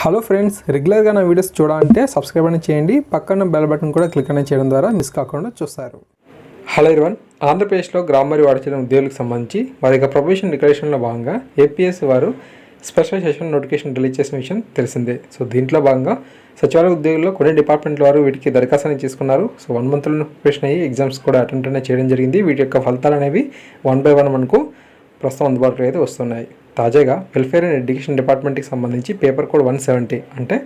Hello friends రెగ్యులర్గా నా videos చూడాలంటే సబ్స్క్రైబ్ అని చేయండి. పక్కన బెల్ బటన్ కూడా క్లిక్ అనేది చేయడం ద్వారా మిస్ కాకుండా చూస్తారు. హలో ఇర్వన్ ఆంధ్రప్రదేశ్లో గ్రామరీ మరియు ఉద్యోగులకు సంబంధించి వారి యొక్క ప్రొఫెషన్ డిక్లరేషన్లో భాగంగా ఏపీఎస్ వారు స్పెషల్ సెషన్ నోటిఫికేషన్ రిలీజ్ చేసిన విషయం తెలిసిందే. సో దీంట్లో భాగంగా సచివాలయ ఉద్యోగుల్లో కొన్ని డిపార్ట్మెంట్ల వారు వీటికి దరఖాస్తు చేసుకున్నారు. సో వన్ మంత్లో ప్రిపరేషన్ అయ్యి ఎగ్జామ్స్ కూడా అటెంప్ట్ అనేది చేయడం జరిగింది. వీటి యొక్క ఫలితాలు అనేవి వన్ బై వన్ మనకు ప్రస్తుతం అందుబాటులో అయితే వస్తున్నాయి. తాజాగా వెల్ఫేర్ అండ్ ఎడ్యుకేషన్ డిపార్ట్మెంట్కి సంబంధించి పేపర్ కోడ్ వన్ సెవెంటీ అంటే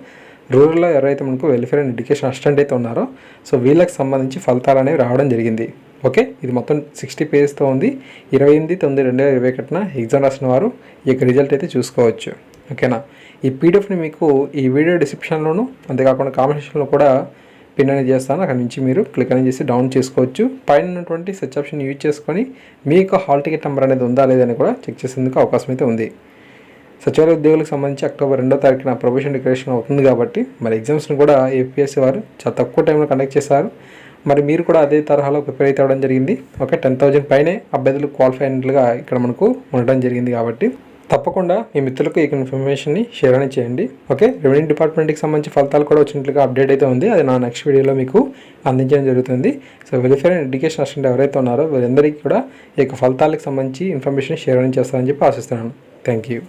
రూరల్లో ఎవరైతే మనకు వెల్ఫేర్ అండ్ ఎడ్యుకేషన్ అసిస్టెంట్ అయితే ఉన్నారో సో వీళ్ళకి సంబంధించి ఫలితాలు అనేవి రావడం జరిగింది. ఓకే? ఇది మొత్తం సిక్స్టీ పేజెస్తో ఉంది. ఇరవై ఎనిమిది తొమ్మిది రెండు వేల ఇరవై కట్టిన ఎగ్జామ్ రాసిన వారు ఈ యొక్క రిజల్ట్ అయితే చూసుకోవచ్చు. ఓకేనా? ఈ పీడిఎఫ్ని మీకు ఈ వీడియో డిస్క్రిప్షన్లోను అంతేకాకుండా కామెంట్ సెక్షన్లో కూడా పిన్ అనేది చేస్తాను. అక్కడ నుంచి మీరు క్లిక్ అనేది చేసి డౌన్ చేసుకోవచ్చు. పైన ఉన్నటువంటి సెర్చ్ ఆప్షన్ యూజ్ చేసుకొని మీకు హాల్ టికెట్ నెంబర్ అనేది ఉందా లేదని కూడా చెక్ చేసేందుకు అవకాశం అయితే ఉంది. సచివాలయ ఉద్యోగులకు సంబంధించి అక్టోబర్ రెండో తారీఖున ప్రొఫెషన్ డిక్లరేషన్ అవుతుంది కాబట్టి మరి ఎగ్జామ్స్ని కూడా ఏపీఎస్సీ వారు చాలా తక్కువ టైంలో కండక్ట్ చేశారు. మరి మీరు కూడా అదే తరహాలో ప్రిపేర్ అయితే అవ్వడం జరిగింది. ఓకే టెన్ థౌజండ్ పైనే అభ్యర్థులు క్వాలిఫై అయినట్లుగా ఇక్కడ మనకు ఉండడం జరిగింది కాబట్టి తప్పకుండా మీ మిత్రులకు ఈ ఇన్ఫర్మేషన్ని షేర్ అని చేయండి. ఓకే? రెవెన్యూ డిపార్ట్మెంట్కి సంబంధించి ఫలితాలు కూడా వచ్చినట్లుగా అప్డేట్ అయితే ఉంది. అది నా నెక్స్ట్ వీడియోలో మీకు అందించడం జరుగుతుంది. So welfare and education assistant ఎవరైతే ఉన్నారో వీరందరికీ కూడా ఈ యొక్క ఫలితాలకు సంబంధించి ఇన్ఫర్మేషన్ షేర్ అని చేస్తారని చెప్పి ఆశిస్తున్నాను. Thank you